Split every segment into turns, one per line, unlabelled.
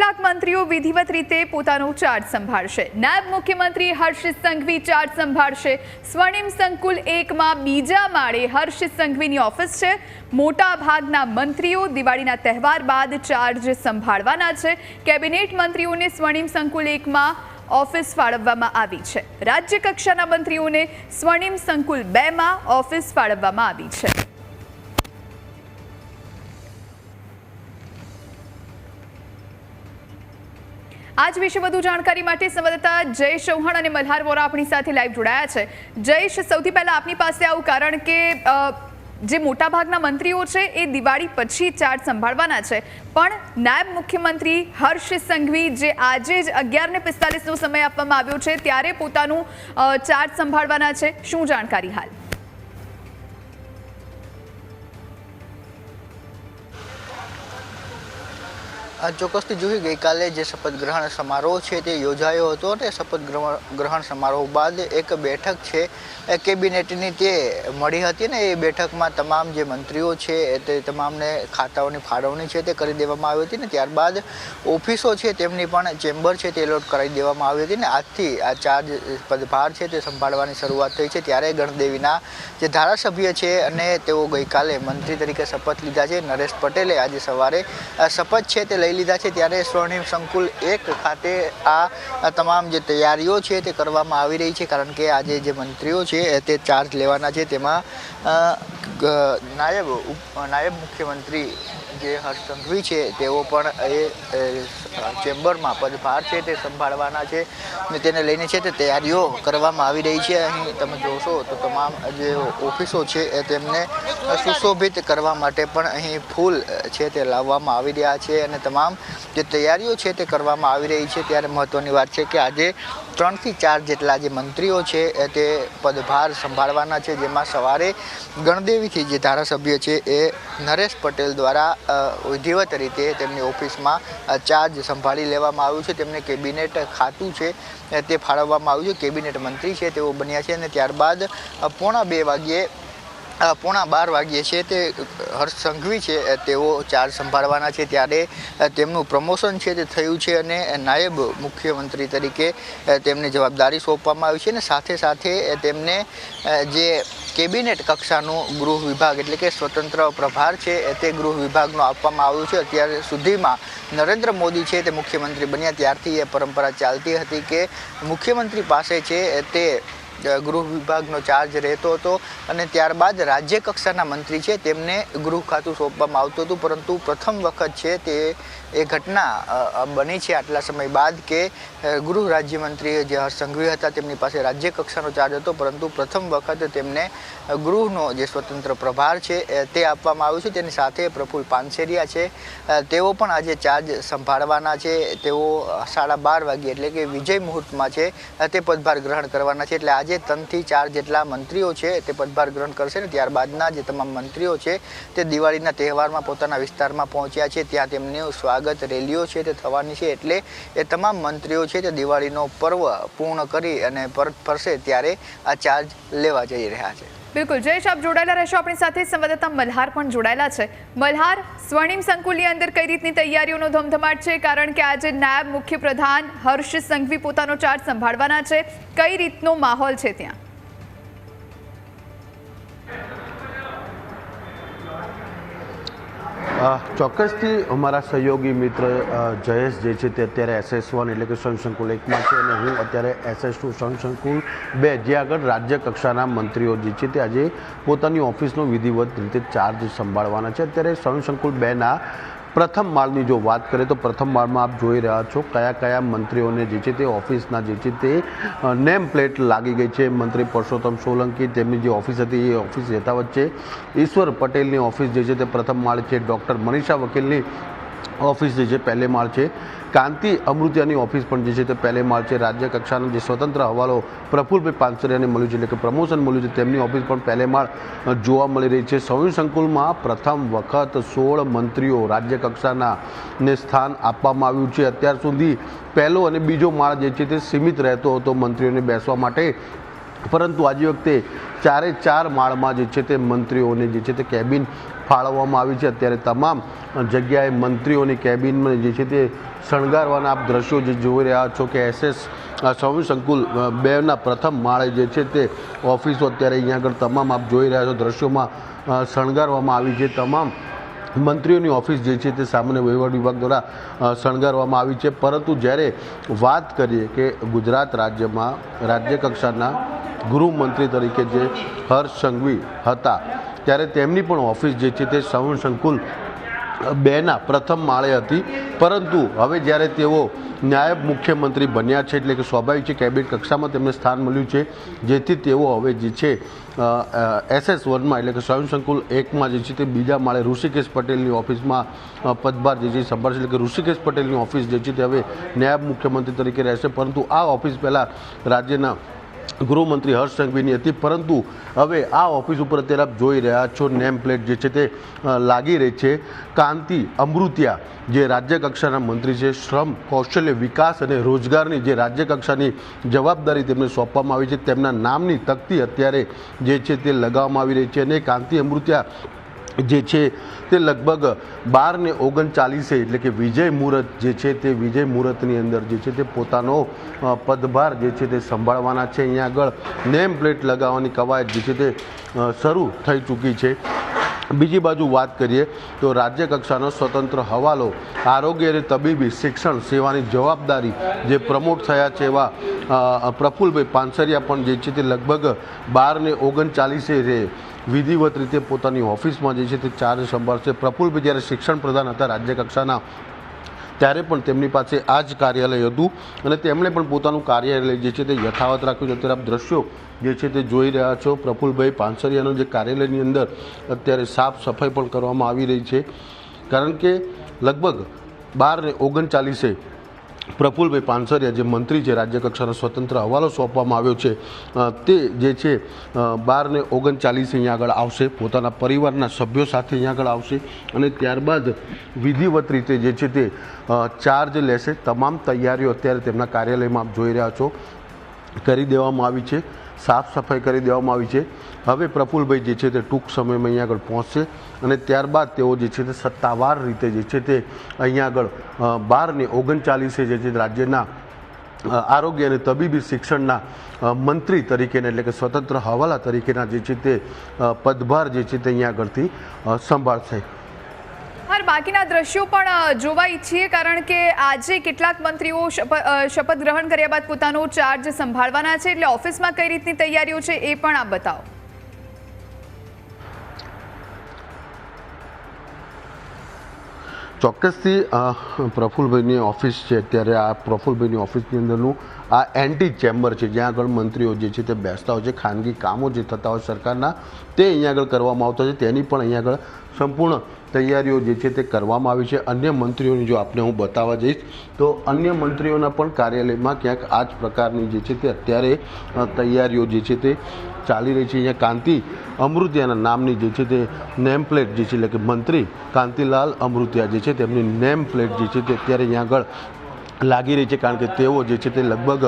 કેટલાક મંત્રીઓ વિધિવત રીતે પોતાનો ચાર્જ સંભાળશે. નાયબ મુખ્યમંત્રી હર્ષિત સંઘવી ચાર્જ સંભાળશે. સ્વર્ણિમ સંકુલ એકમાં બીજા માળે હર્ષિત સંઘવીની ઓફિસ છે. મોટા ભાગના મંત્રીઓ દિવાળીના તહેવાર બાદ ચાર્જ સંભાળવાના છે. કેબિનેટ મંત્રીઓને સ્વર્ણિમ સંકુલ એકમાં ઓફિસ ફાળવવામાં આવી છે. રાજ્ય કક્ષાના મંત્રીઓને સ્વર્ણિમ સંકુલ બેમાં ઓફિસ ફાળવવામાં આવી છે. આજ વિશે વધુ જાણકારી માટે સંવાદદાતા જયેશ ચૌહાણ અને મલ્હાર વોરા આપણી સાથે લાઈવ જોડાયા છે. જયેશ, સૌથી પહેલા આપની પાસે આવું કારણ કે જે મોટાભાગના મંત્રીઓ છે એ દિવાળી પછી ચાર્જ સંભાળવાના છે. પણ નાયબ મુખ્યમંત્રી હર્ષ સંઘવી જે આજે જ અગિયાર ને પિસ્તાલીસનો સમય આપવામાં આવ્યો છે, ત્યારે પોતાનું ચાર્જ સંભાળવાના છે. શું જાણકારી હાલ?
ચોક્કસથી જોઈ ગઈકાલે જે શપથ ગ્રહણ સમારોહ છે તે યોજાયો હતો અને શપથ ગ્રહણ સમારોહ બાદ એક બેઠક છે કેબિનેટની તે મળી હતી ને એ બેઠકમાં તમામ જે મંત્રીઓ છે તે તમામને ખાતાઓની ફાળવણી છે તે કરી દેવામાં આવી હતી ને ત્યારબાદ ઓફિસો છે તેમની પણ ચેમ્બર છે તે એલોટ કરાવી દેવામાં આવી હતી ને આજથી આ ચાર્જ પદભાર છે તે સંભાળવાની શરૂઆત થઈ છે. ત્યારે ગણદેવીના જે ધારાસભ્ય છે અને તેઓ ગઈકાલે મંત્રી તરીકે શપથ લીધા છે. નરેશ પટેલે આજે સવારે શપથ છે તે લઈ લીધા છે ત્યારે સ્વર્ણિમ સંકુલ એક ખાતે આ તમામ જે તૈયારીઓ છે તે કરવામાં આવી રહી છે, કારણ કે આજે જે મંત્રીઓ છે તે ચાર્જ લેવાના છે. તેમાં નાયબ નાયબ મુખ્યમંત્રી જે હર્ષ સંઘવી છે, તેઓ પણ એ ચેમ્બરમાં પદભાર છે, તે સંભાળવાના છે ને તેને લઈને છે તે તૈયારીઓ કરવામાં આવી રહી છે. અહીં તમે જોશો તો તમામ જે ઓફિસો છે એ તેમને સુશોભિત કરવા માટે પણ અહીં ફૂલ છે તે લાવવામાં આવી રહ્યા છે અને તમામ જે તૈયારીઓ છે તે કરવામાં આવી રહી છે. ત્યારે મહત્ત્વની વાત છે કે આજે ત્રણથી ચાર જેટલા જે મંત્રીઓ છે તે પદભાર સંભાળવાના છે, જેમાં સવારે ગણદેવીથી જે ધારાસભ્ય છે, એ નરેશ પટેલ દ્વારા વિધિવત રીતે તેમની ઓફિસમાં ચાર્જ સંભાળી લેવામાં આવ્યું છે. તેમને કેબિનેટ ખાતું છે તે ફાળવવામાં આવ્યું છે. કેબિનેટ મંત્રી છે, તેઓ બન્યા છે અને ત્યારબાદ પોણા બે વાગ્યે પોણા બાર વાગ્યે છે તે હર્ષ સંઘવી છે તેઓ ચાર્જ સંભાળવાના છે ત્યારે તેમનું પ્રમોશન છે તે થયું છે અને નાયબ મુખ્યમંત્રી તરીકે તેમને જવાબદારી સોંપવામાં આવી છે અને સાથે સાથે તેમને જે કેબિનેટ કક્ષાનું ગૃહ વિભાગ એટલે કે સ્વતંત્ર પ્રભાર છે તે ગૃહ વિભાગનો આપવામાં આવ્યું છે. અત્યાર સુધીમાં નરેન્દ્ર મોદી છે તે મુખ્યમંત્રી બન્યા. ત્યારથી એ પરંપરા ચાલતી હતી કે મુખ્યમંત્રી પાસે છે તે ગૃહ વિભાગનો ચાર્જ રહેતો હતો અને ત્યારબાદ રાજ્ય કક્ષાના મંત્રી છે તેમને ગૃહ ખાતું સોંપવામાં આવતું હતું, પરંતુ પ્રથમ વખત છે તે એ ઘટના બની છે આટલા સમય બાદ કે ગૃહ રાજ્યમંત્રી જે સંઘવી હતા તેમની પાસે રાજ્ય કક્ષાનો ચાર્જ હતો, પરંતુ પ્રથમ વખત તેમને ગૃહનો જે સ્વતંત્ર પ્રભાર છે તે આપવામાં આવ્યું છે. તેની સાથે પ્રફુલ પાનસેરિયા છે. તેઓ પણ આજે ચાર્જ સંભાળવાના છે. તેઓ સાડા બાર વાગ્યે એટલે કે વિજય મુહૂર્તમાં છે તે પદભાર ગ્રહણ કરવાના છે. એટલે આજે ત્રણથી ચાર જેટલા મંત્રીઓ છે, તે પદભાર ગ્રહણ કરશે ને ત્યારબાદના જે તમામ મંત્રીઓ છે, તે દિવાળીના તહેવારમાં પોતાના વિસ્તારમાં પહોંચ્યા છે. ત્યાં તેમનું સ્વાગત રેલીઓ છે તે થવાની છે એટલે એ તમામ મંત્રીઓ છે તે દિવાળીનો પર્વ પૂર્ણ કરી અને પરત ફરશે ત્યારે આ ચાર્જ લેવા જઈ રહ્યા છે.
બિલકુલ. જયેશ, આપ જોડાયેલા રહેશો. આપણી સાથે સંવાદદાતા મલ્હાર પણ જોડાયેલા છે. મલ્હાર, સ્વર્ણિમ સંકુલની અંદર કઈ રીતની તૈયારીઓનો ધમધમાટ છે? કારણ કે આજે નાયબ મુખ્ય પ્રધાન હર્ષ સંઘવી પોતાનો ચાર્જ સંભાળવાના છે. કઈ રીતનો માહોલ છે ત્યાં?
ચોક્કસથી અમારા સહયોગી મિત્ર જયેશ જે છે તે અત્યારે એસએસ વન એટલે કે સંશંકુલ એકમાં છે અને હું અત્યારે એસએસ ટુ સંશંકુલ બે, જે આગળ રાજ્ય કક્ષાના મંત્રીઓ જે છે તે આજે પોતાની ઓફિસનો વિધિવત રીતે ચાર્જ સંભાળવાના છે. અત્યારે સંશંકુલ બેના પ્રથમ માળની જો વાત કરીએ તો પ્રથમ માળમાં આપ જોઈ રહ્યા છો કયા કયા મંત્રીઓને જે છે તે ઓફિસના જે છે તે નેમ પ્લેટ લાગી ગઈ છે. મંત્રી પરસોત્તમ સોલંકી, તેમની જે ઓફિસ હતી એ ઓફિસ યથાવત છે. ઈશ્વર પટેલની ઓફિસ જે છે તે પ્રથમ માળ છે. ડૉક્ટર મનીષા વકીલની ઓફિસ જે છે, પહેલે માળ છે. કાંતિ અમૃતિયાની ઓફિસ પણ જે છે, તે પહેલે માળ છે. રાજ્ય કક્ષાનો જે સ્વતંત્ર હવાલો પ્રફુલભાઈ પાનસરિયાને મળ્યું છે, એટલે કે પ્રમોશન મળ્યું છે. તેમની ઓફિસ પણ પહેલે માળ જોવા મળી રહી છે. સંયુક્ત સંકુલમાં પ્રથમ વખત સોળ મંત્રીઓ રાજ્ય કક્ષાના ને સ્થાન આપવામાં આવ્યું છે. અત્યાર સુધી પહેલો અને બીજો માળ જે છે, તે સીમિત રહેતો હતો મંત્રીઓને બેસવા માટે. પરંતુ આજે વખતે ચારે ચાર માળમાં જે છે તે મંત્રીઓને જે છે તે કેબિન ફાળવવામાં આવી છે. અત્યારે તમામ જગ્યાએ મંત્રીઓની કેબિનમાં જે છે તે શણગારવાના આપ દ્રશ્યો જે જોઈ રહ્યા છો કે એસએસ સ્વામી સંકુલ બેના પ્રથમ માળે જે છે તે ઓફિસો અત્યારે અહીંયા આગળ તમામ આપ જોઈ રહ્યા છો દ્રશ્યોમાં શણગારવામાં આવી છે. તમામ મંત્રીઓની ઓફિસ જે છે તે સામાન્ય વહીવટ વિભાગ દ્વારા શણગારવામાં આવી છે. પરંતુ જ્યારે વાત કરીએ કે ગુજરાત રાજ્યમાં રાજ્ય કક્ષાના ગૃહમંત્રી તરીકે જે હર્ષ સંઘવી હતા, ત્યારે તેમની પણ ઓફિસ જે છે તે સંકુલ બેના પ્રથમ માળે હતી. પરંતુ હવે જ્યારે તેઓ નાયબ મુખ્યમંત્રી બન્યા છે, એટલે કે સ્વાભાવિક છે, કેબિનેટ કક્ષામાં તેમને સ્થાન મળ્યું છે, જેથી તેઓ હવે જે છે એસએસ વનમાં એટલે કે સ્વયં સંકુલ એકમાં જે છે તે બીજા માળે ઋષિકેશ પટેલની ઓફિસમાં પદભાર જે છે સંભાળશે. એટલે કે ઋષિકેશ પટેલની ઓફિસ જે છે તે હવે નાયબ મુખ્યમંત્રી તરીકે રહેશે. પરંતુ આ ઓફિસ પહેલાં રાજ્યના ગૃહમંત્રી હર્ષ સંઘવીની હતી, પરંતુ હવે આ ઓફિસ ઉપર અત્યારે આપ જોઈ રહ્યા છો નેમ પ્લેટ જે છે તે લાગી રહી છે. કાંતિ અમૃતિયા, જે રાજ્ય કક્ષાના મંત્રી છે, શ્રમ, કૌશલ્ય વિકાસ અને રોજગારની જે રાજ્ય કક્ષાની જવાબદારી તેમને સોંપવામાં આવી છે, તેમના નામની તકતી અત્યારે જે છે તે લગાવવામાં આવી રહી છે અને કાંતિ અમૃતિયા જે છે તે લગભગ બાર ને ઓગણચાલીસે એટલે કે વિજય મુહૂર્ત જે છે તે વિજય મુહૂર્તની અંદર જે છે તે પોતાનો પદભાર જે છે તે સંભાળવાના છે. અહીંયા આગળ નેમ પ્લેટ લગાવવાની કવાયત જે છે તે શરૂ થઈ ચૂકી છે. બીજી બાજુ વાત કરીએ તો રાજ્ય કક્ષાનો સ્વતંત્ર હવાલો, આરોગ્ય અને તબીબી શિક્ષણ સેવાની જવાબદારી જે પ્રમોટ થયા છે એવા પ્રફુલભાઈ પાનસરિયા પણ જે છે તે લગભગ બાર ને ઓગણચાલીસે રે વિધિવત રીતે પોતાની ઓફિસમાં જે છે તે ચાર્જ સંભાળશે. પ્રફુલભાઈ જ્યારે શિક્ષણ પ્રધાન હતા રાજ્ય કક્ષાના ત્યારે પણ તેમની પાસે આ જ કાર્યાલય હતું અને તેમણે પણ પોતાનું કાર્યાલય જે છે તે યથાવત રાખ્યું છે. અત્યારે આપ દ્રશ્યો જે છે તે જોઈ રહ્યા છો. પ્રફુલભાઈ પાનસરિયાનું જે કાર્યાલયની અંદર અત્યારે સાફ સફાઈ પણ કરવામાં આવી રહી છે. કારણ કે લગભગ બાર ઓગણચાલીસે પ્રફુલ્લભાઈ પાનસરિયા, જે મંત્રી છે રાજ્ય કક્ષાનો સ્વતંત્ર હવાલો સોંપવામાં આવ્યો છે તે જે છે બાર ને ઓગણચાલીસ અહીંયા આગળ આવશે. પોતાના પરિવારના સભ્યો સાથે અહીંયા આગળ આવશે અને ત્યારબાદ વિધિવત રીતે જે છે તે ચાર્જ લેશે. તમામ તૈયારીઓ અત્યારે તેમના કાર્યાલયમાં આપ જોઈ રહ્યા છો. કરી દેવામાં આવી છે. સાફ સફાઈ કરી દેવામાં આવી છે. હવે પ્રફુલભાઈ જે છે તે ટૂંક સમયમાં અહીંયા આગળ પહોંચશે અને ત્યારબાદ તેઓ જે છે તે સત્તાવાર રીતે જે છે તે અહીંયા આગળ બારને ઓગણચાલીસે જે છે રાજ્યના આરોગ્ય અને તબીબી શિક્ષણના મંત્રી તરીકેના એટલે કે સ્વતંત્ર હવાલા તરીકેના જે છે તે પદભાર જે છે તે અહીંયા આગળથી સંભાળશે.
બાકીના દ્રશ્યો પણ જોવા ઈચ્છીએ, કારણ કે આજે કેટલાક મંત્રીઓ શપ- શપથ ગ્રહણ કર્યા બાદ પોતાનો ચાર્જ સંભાળવાના છે. એટલે ઓફિસમાં કઈ રીતની તૈયારીઓ છે એ પણ આપ બતાવો.
ચોક્કસથી પ્રફુલભાઈની ઓફિસ છે, અત્યારે આ પ્રફુલભાઈની ઓફિસની અંદરનું આ એન્ટી ચેમ્બર છે, જ્યાં આગળ મંત્રીઓ જે છે તે બેસતા હોય છે, ખાનગી કામો જે થતા હોય સરકારના, તે અહીંયા આગળ કરવામાં આવતા છે. તેની પણ અહીંયા આગળ સંપૂર્ણ તૈયારીઓ જે છે તે કરવામાં આવી છે. અન્ય મંત્રીઓની જો આપને હું બતાવવા જઈશ, તો અન્ય મંત્રીઓના પણ કાર્યાલયમાં ક્યાંક આ જ પ્રકારની જે છે તે અત્યારે તૈયારીઓ જે છે તે ચાલી રહી છે. અહીંયા કાંતિ અમૃતિયાના નામની જે છે તે નેમ પ્લેટ જે છે, એટલે કે મંત્રી કાંતિલાલ અમૃતિયા જે છે તેમની નેમ પ્લેટ જે છે તે અત્યારે અહીંયા આગળ લાગી રહી છે, કારણ કે તેઓ જે છે તે લગભગ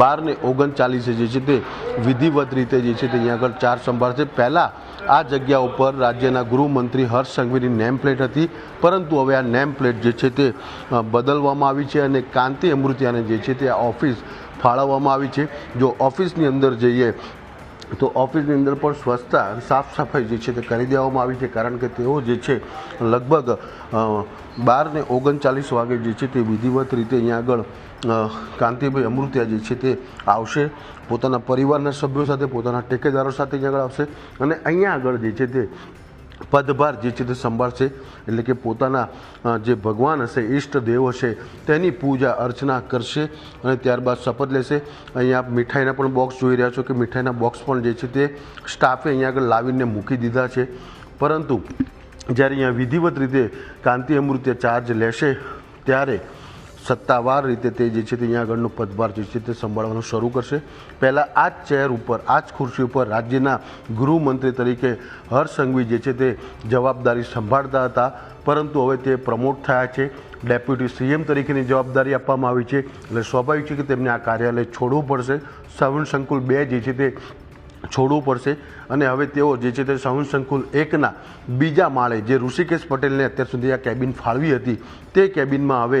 બાર ને ઓગણચાલીસે જે છે તે વિધિવત રીતે જે છે તે અહીંયા આગળ ચાર સંભાળશે પહેલાં આ જગ્યા ઉપર રાજ્યના ગૃહમંત્રી હર્ષ સંઘવીની નેમ પ્લેટ હતી, પરંતુ હવે આ નેમ પ્લેટ જે છે તે બદલવામાં આવી છે અને કાંતિ અમૃતિયાને જે છે તે આ ઓફિસ ફાળવવામાં આવી છે. જો ઓફિસની અંદર જઈએ તો ઓફિસની અંદર પણ સ્વચ્છતા સાફ સફાઈ જે છે તે કરી દેવામાં આવી છે. કારણ કે તેઓ જે છે લગભગ બાર ને ઓગણચાલીસ વાગે જે છે તે વિધિવત રીતે અહીંયા આગળ કાંતિભાઈ અમૃત્યા જે છે તે આવશે. પોતાના પરિવારના સભ્યો સાથે, પોતાના ટેકેદારો સાથે અહીંયા આગળ આવશે. અને અહીંયા આગળ જે છે તે પદભાર જે છે તે સંભાળશે. એટલે કે પોતાના જે ભગવાન હશે, ઈષ્ટ દેવ હશે, તેની પૂજા, અર્ચના કરશે અને ત્યારબાદ શપથ લેશે. અહીંયા મીઠાઈના પણ બોક્સ જોઈ રહ્યા છો કે મીઠાઈના બોક્સ પણ જે છે તે સ્ટાફે અહીંયા આગળ લાવીને મૂકી દીધા છે. પરંતુ જ્યારે અહીંયા વિધિવત રીતે કાંતિ અમૃત્ય ચાર્જ લેશે, ત્યારે સત્તાવાર રીતે તે જે છે તે અહીંયા આગળનો પદભાર જે છે તે સંભાળવાનું શરૂ કરશે. પહેલાં આ જ ચેર ઉપર, આ જ ખુરશી ઉપર રાજ્યના ગૃહમંત્રી તરીકે હર્ષ સંઘવી જે છે તે જવાબદારી સંભાળતા હતા. પરંતુ હવે તે પ્રમોટ થયા છે. ડેપ્યુટી સીએમ તરીકેની જવાબદારી આપવામાં આવી છે. એટલે સ્વાભાવિક છે કે તેમને આ કાર્યાલય છોડવું પડશે. સંકુલ બે જે છે તે છોડવું પડશે. અને હવે તેઓ જે છે તે શ્રવણ સંકુલ એકના બીજા માળે જે ઋષિકેશ પટેલને અત્યાર સુધી આ કેબિન ફાળવી હતી, તે કેબિનમાં હવે